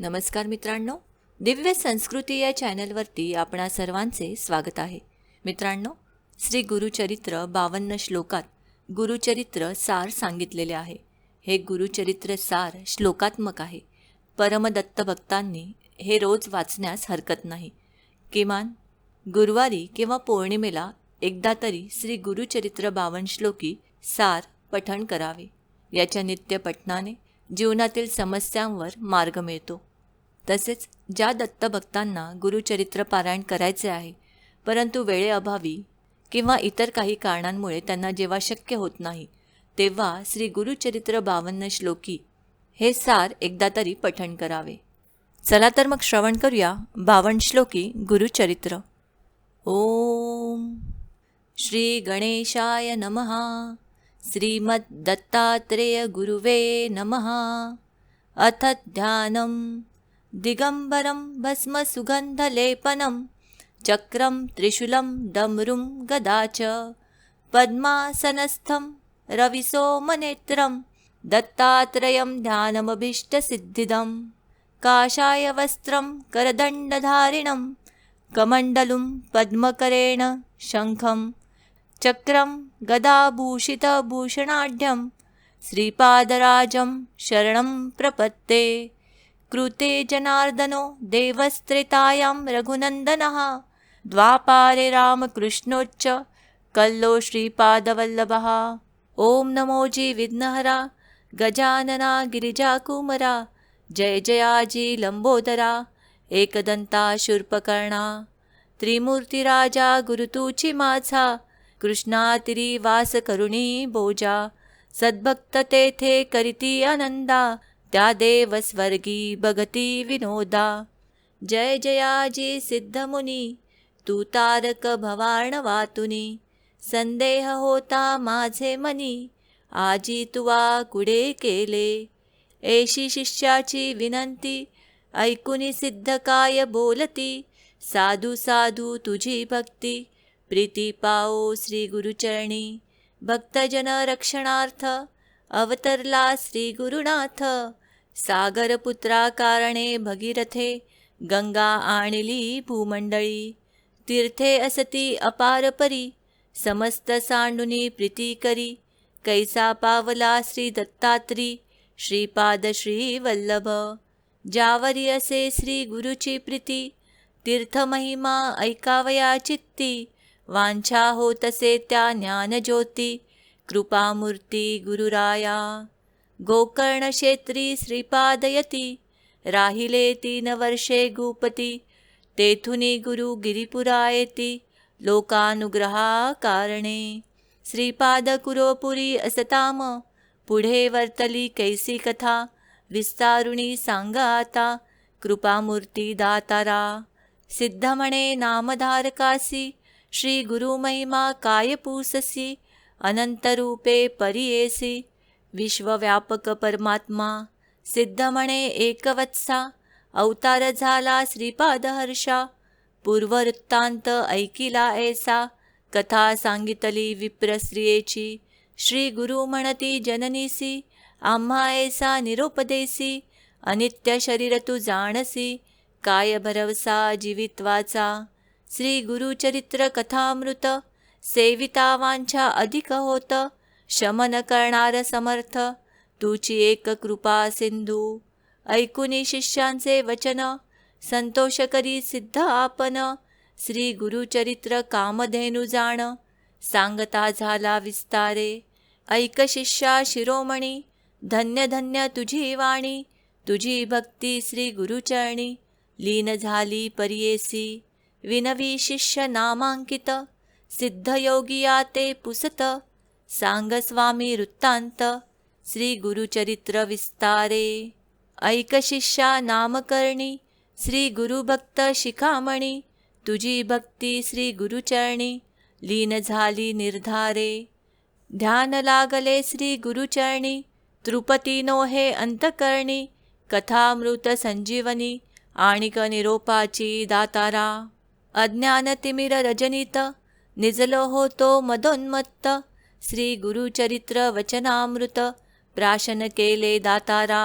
नमस्कार मित्रांनो दिव्य संस्कृती या चॅनलवरती आपणा सर्वांचे स्वागत आहे. मित्रांनो श्री गुरुचरित्र बावन्न श्लोकात गुरुचरित्र सार सांगितलेले आहे. हे गुरुचरित्र सार श्लोकात्मक आहे. परमदत्त भक्तांनी हे रोज वाचण्यास हरकत नाही. किमान गुरुवारी किंवा पौर्णिमेला एकदा तरी श्री गुरुचरित्र बावन श्लोकी सार पठण करावे. याच्या नित्यपठणाने जीवनातील समस्यांवर मार्ग मिळतो. तसेच ज्या दत्तभक्तांना गुरुचरित्र पारायण करायचे आहे परंतु वेळेअभावी किंवा इतर काही कारणांमुळे त्यांना जेव्हा शक्य होत नाही तेव्हा श्री गुरुचरित्र बावन्न श्लोकी हे सार एकदा तरी पठण करावे. चला तर मग श्रवण करूया बावन श्लोकी गुरुचरित्र. ओम श्री गणेशाय नमः. श्रीमद्दत्तात्रेय गुरुवे नमः. अथ ध्यानं दिगम्बरं भस्मसुगन्धलेपनं चक्रं त्रिशूलं डमरुं गदा च। पद्मासनस्थं रविसोमनेत्रं दत्तात्रयं ध्यानमभीष्टसिद्धिदं काषायवस्त्रं करदण्डधारिणं कमण्डलुं पद्मकरेण शङ्खं। चक्रं गदाभूषितभूषणाढ्यं श्रीपादराजं शरणं प्रपत्ते कृते जनार्दनो देवस्त्रेतायां रघुनन्दनः। द्वापारे रामकृष्णोच्च कल्लो श्रीपादवल्लभः। ॐ नमोजी विघ्नहरा गजानना गिरिजाकुमरा जय जयाजी लम्बोदरा एकदन्ता शूर्पकर्णा त्रिमूर्तिराजा गुरुतूची माझा कृष्णातिरी वास करुणी बोजा सद्भक्त तेथे करीती आनंदा त्या देव स्वर्गी विनोदा। जय जयाजी सिद्धमुनी तू तारक भवाण वातुनी। संदेह होता माझे मनी आजी तुवा कुडे केले। एशी शिष्याची विनंती ऐकुनी सिद्ध काय बोलती। साधू साधू तुझी भक्ती प्रीती पाओ श्री गुरुचरणी। भक्तजन रक्षणार्थ अवतरला श्री गुरुनाथ। सागरपुत्रा कारणे भगीरथे गंगा आणली भूमंडळी तीर्थे असती अपारपरी समस्त सांडुनी प्रीती करी कैसा पावला श्री दत्तात्री श्रीपाद श्री वल्लभ जावरी असे श्री गुरुची प्रीती तीर्थमहिमा ऐकावया चित्ती वांछा होतसे त्या ज्ञानज्योती कृपामूर्ती गुरुराया. गोकर्ण क्षेत्री श्रीपादयती राहिले तीन वर्षे गुपती तेथुनी गुरु गिरिपुरा येती लोकानुग्रहा कारणे श्रीपाद कुरोपुरी असताम पुढे वर्तली कैसी कथा विस्तारुणी सांगा आता कृपामूर्ती दातारा. सिद्धमणे नामधारकासी श्री गुरुमहिमा काय पूससी अनंतरूपे परियेसी विश्वव्यापक परमात्मा सिद्ध म्हणे एकवत्सा अवतार झाला श्रीपाद हर्षा पूर्ववृत्तांत ऐकिला ऐसा कथा सांगितली विप्रस्त्रियेची श्री गुरु म्हणती जननीसी आम्हा ऐसा निरुपदेसी अनित्य शरीर तू जाणसी काय भरवसा जीवित्वाचा श्री गुरुचरित्र कथामृत सेविता वांछा अधिक होतं शमन करणार समर्थ. तुची एक कृपा सिंधू. ऐकुनी शिष्यांचे वचन. संतोष करी सिद्ध आपण श्री गुरुचरित्र कामधेनु जाण. सांगता झाला विस्तारे. ऐक शिष्या शिरोमणी. धन्य धन्य तुझी वाणी. तुझी भक्ती श्री गुरुचरणी. लीन झाली परियेसी. विनवी शिष्य नामांकित. सिद्धयोगिया ते पुसत. सांग स्वामी वृत्तांत श्री गुरुचरित्र विस्तारे। ऐक शिष्या नामकर्णी श्री गुरुभक्त शिखामणी तुझी भक्ती श्री गुरुचरणी लीन झाली निर्धारे। ध्यान लागले श्री गुरुचरणी तृपतीनो हे अंतकर्णी कथामृत संजीवनी आणिक निरोपाची दातारा। अज्ञानतिमिर रजनीत निजलो होतो मदोन्मत्त श्री गुरुचरित्र वचनामृत प्राशन केले दातारा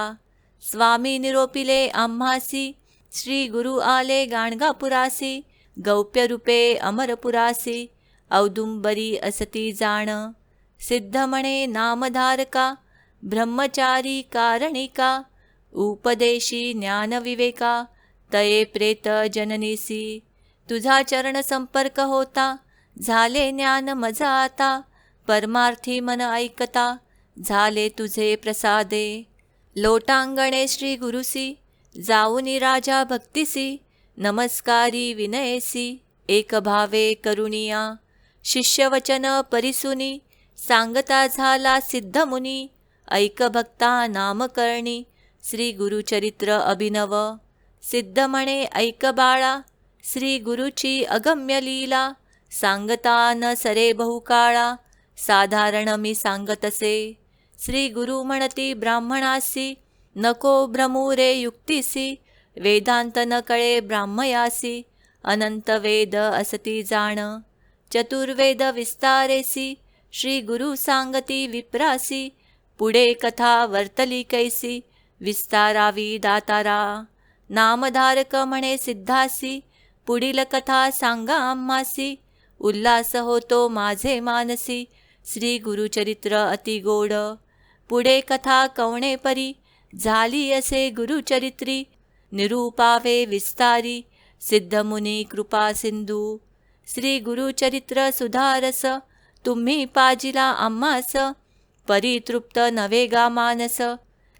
स्वामी निरोपिले आम्हासी श्री गुरु आले गाणगापुरासी गौप्य रूपे अमरपुरासी औदुंबरी असती जाण सिद्धमणे नामधारका ब्रह्मचारी कारणिका उपदेशी ज्ञानविवेका तये प्रेत जननीसी तुझा चरण संपर्क होता झाले ज्ञान मजा आता परमार्थी मन ऐकता झाले तुझे प्रसादे. लोटांगणे श्री गुरुसी जाऊनी राजा भक्तिसी नमस्कारी विनयसी एक भावे करुणिया. शिष्यवचन परिसुनी सांगता झाला सिद्धमुनी ऐक भक्ता नामकर्णी श्री गुरुचरित्र अभिनव. सिद्ध म्हणे ऐक बाळा श्री गुरुची अगम्य लीला सांगता न सरे बहुकाळा. साधारण मी सांगतसे श्री गुरु म्हणती ब्राह्मणासी नको भ्रमुरे युक्तिसी वेदांत न कळे ब्राह्मयासी अनंत वेद असती जाण चतुर्वेद विस्तारेसी श्री गुरु सांगती विप्रासी पुढे कथा वर्तली कैसी विस्तारावी दातारा नामधारक म्हणे सिद्धासी पुढील कथा सांगा आम्हासी उल्हास होतो माझे मानसी श्री गुरुचरित्र अतिगोड पुढे कथा कवणे परी झाली असे गुरुचरित्री. निरूपावे विस्तारी सिद्धमुनी कृपा सिंधू. श्री गुरुचरित्र सुधारस तुम्ही पाजिला आम्हास. परितृप्त नवे गा मानस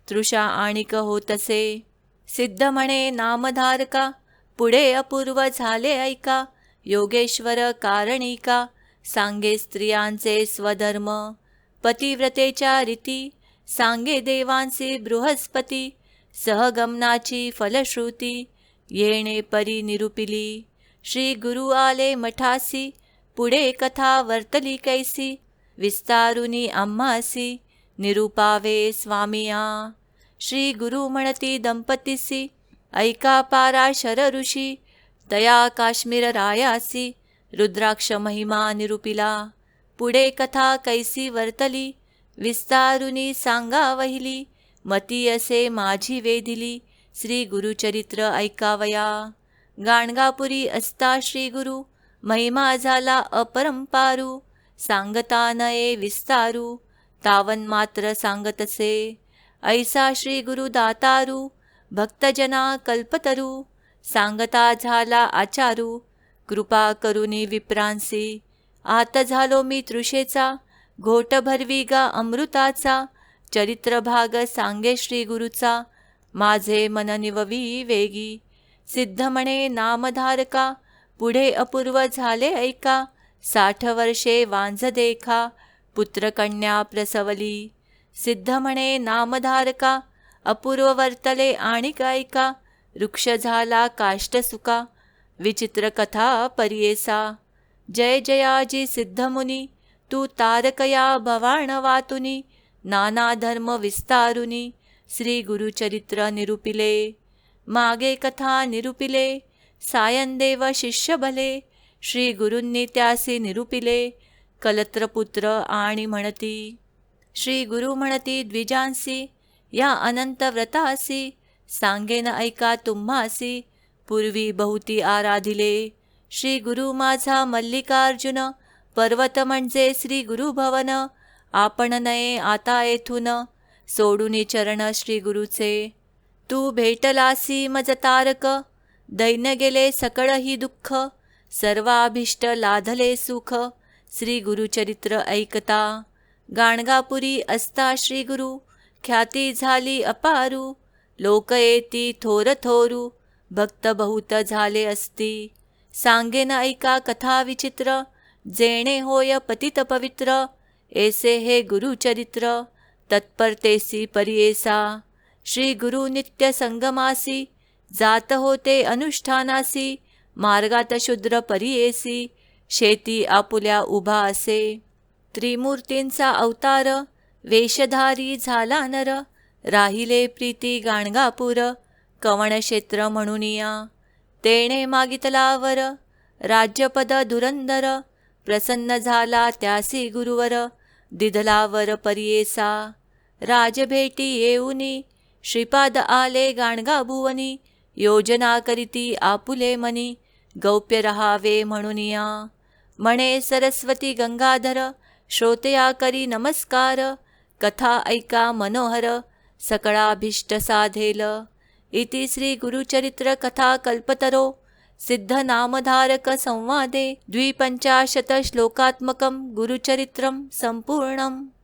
तृषा आणिक होतसे. सिद्ध म्हणे नामधारका पुढे अपूर्व झाले ऐका. योगेश्वर कारणिका सांगे स्त्रियांचे स्वधर्म पतिव्रतेच्या रीती सांगे देवांचे बृहस्पती सहगमनाची फलश्रुती येणे परी निरुपिली श्री गुरु आले मठासी पुढे कथा वर्तली कैसी विस्तारुनी आम्हासी निरूपावे स्वामिया. श्री गुरु म्हणती दंपतीसी ऐका पारा शर ऋषी तया काश्मीर रायासी रुद्राक्ष महिमा निरुपिला पुढे कथा कैसी वर्तली विस्तारुनी सांगा वहिली मती असे माझी वेदिली श्री गुरुचरित्र ऐकावया. गाणगापुरी असता श्री गुरु महिमा झाला अपरंपारू सांगता नये विस्तारू तावन मात्र सांगतसे. ऐसा श्री गुरु दातारू भक्तजना कल्पतरू सांगता झाला आचारू कृपा करुनी विप्रांसी. आत झालो मी तृषेचा घोट भरवी गा अमृताचा चरित्र भाग सांगे श्री गुरुचा. माझे मन निववी वेगी. सिद्ध म्हणे नामधारका पुढे अपूर्व झाले ऐका. साठ वर्षे वांझ देखा पुत्रकन्या प्रसवली. सिद्ध म्हणे नामधारका अपूर्व वर्तले आणि गायिका वृक्ष झाला काष्ट सुका. विचित्र कथा परियेसा। जय जयाजी सिद्धमुनी तू तारकया भवाण वातुनी नाना धर्म विस्तारुनी श्री गुरुचरित्र निरुपिले। मागे कथा निरुपिले सायनदेव शिष्य भले श्री गुरूंनी त्यासी निरुपिले कलत्रपुत्र आणि म्हणती। श्री गुरु म्हणती द्विजांसी या अनंत व्रतासी सांगेन ऐका तुम्हासी पूर्वी बहुती आराधिले. श्री गुरु माझा मल्लिकार्जुन पर्वत म्हणजे श्री गुरुभवन आपण नये आता येथून सोडून चरण श्री गुरुचे. तू भेटलासी मज तारक दैन्य गेले सकळही दुःख. सर्वाभिष्ट लाधले सुख श्री गुरुचरित्र ऐकता. गाणगापुरी असता श्री गुरु ख्याती झाली अपारू. लोक येती थोर थोरू भक्त बहुत झाले असती. सांगेन ऐका कथा विचित्र जेणे होय पतित पवित्र एसे हे गुरुचरित्र. तत्परतेसी परियेसा श्री गुरु नित्य संगमासी जात होते अनुष्ठानासी मार्गात शूद्र परियेसी शेती आपुल्या उभा असे. त्रिमूर्तींचा अवतार वेशधारी झाला नर राहिले प्रीती गाणगापूर. कवणक्षेत्र म्हणूनिया तेणे मागितलावर राज्यपद धुरंदर प्रसन्न झाला त्यासी गुरुवर दिधलावर परियेसा राजभेटी येऊनी श्रीपाद आले गाणगा भुवनी योजना करीती आपुले मनी गौप्य रहावे म्हणूनिया. म्हणे सरस्वती गंगाधर श्रोतया करी नमस्कार कथा ऐका मनोहर सकळाभीष्ट साधेल. इति श्री गुरुचरित्र कथा कल्पतरो सिद्धनामधारक संवादे द्विपञ्चाशतश्लोकात्मकं गुरुचरित्रं सम्पूर्णम्